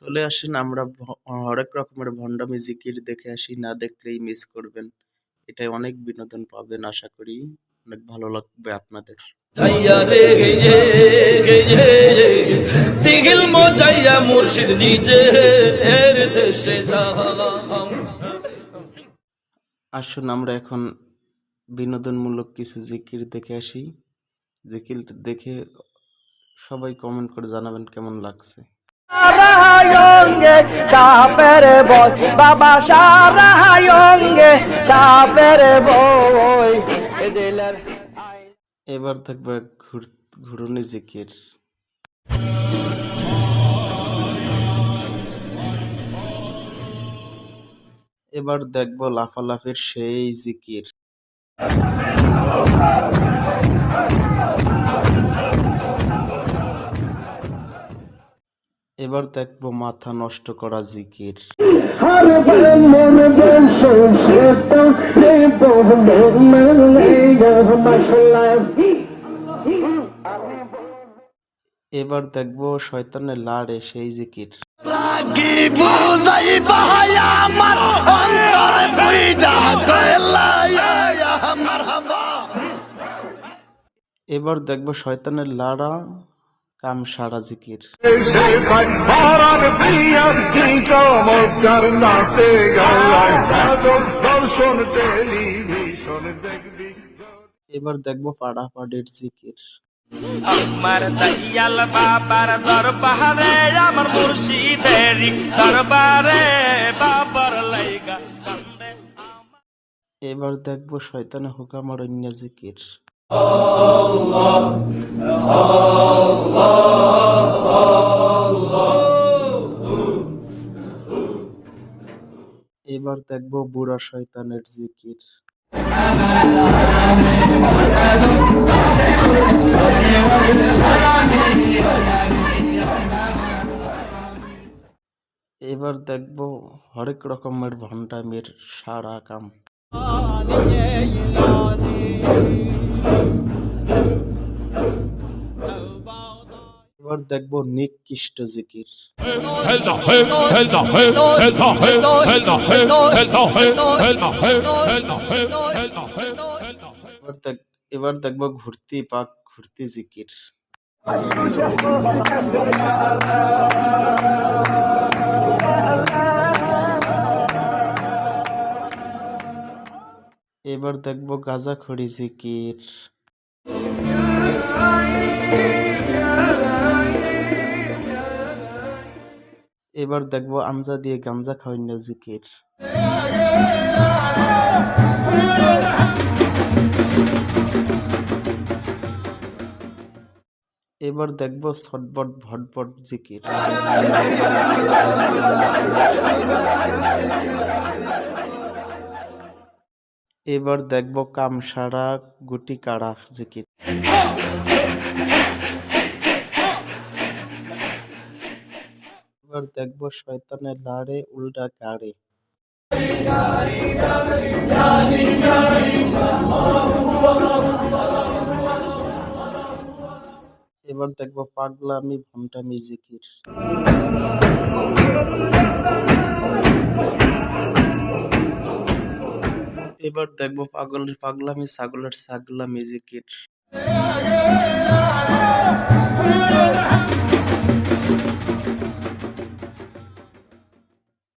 চলে আসেন আমরা হরেক রকমের ভণ্ডামি জিকির দেখে আসি না দেখলেই মিস করবেন। এটাই অনেক বিনোদন পাবেন আশা করি। অনেক ভালো লাগবে আপনাদের। মুর্শিদ দেশে আসুন আমরা এখন বিনোদনমূলক কিছু জিকির দেখে আসি। জিকির দেখে সবাই কমেন্ট করে জানাবেন কেমন লাগছে। চাপের বই। বাবা বই। এবার থাকবে ঘুর ঘুরুনি জিকির। এবার দেখব লাফালাফির সেই জিকির। এবার দেখব মাথা নষ্ট করা জিকির। এবার দেখব শয়তানের লাড়ে সেই জিকির। এবার দেখব শয়তানের লাড়া কাম সারা জিকির। এবার দেখব পাড়াপাড়ির জিকির। আমার দয়াল বাবার দরবারে আমার মুর্শিদের দরবারে বাবার লাইগা এবার দেখব শয়তানে হুকামার অন্য জিকির। এবার দেখব বুড়া শয়তানের জিকির। এবার দেখব হরেক রকমের ভণ্ডামির সারা কাম। এবার দেখবো নিক কিষ্ট জিকির এবার দেখবো ঘুরতি পাক ঘুরতি জিকির এবার দেখব গাজা খড়ি জিকির। এবার দেখব আমজা দিয়ে গাঞ্জা খাওয়ানো জিকির। এবার দেখব ছটবট ভটবট জিকির। এবার দেখব কামসারা গুটি কাড়া জিকির এবার দেখব শয়তানের লাড়ে উল্টা গাড়ে এবার দেখব পাগলামি ভন্টামি জিকির। এবার দেখব পাগলের পাগলামি ছাগলের ছাগলামি জিকির।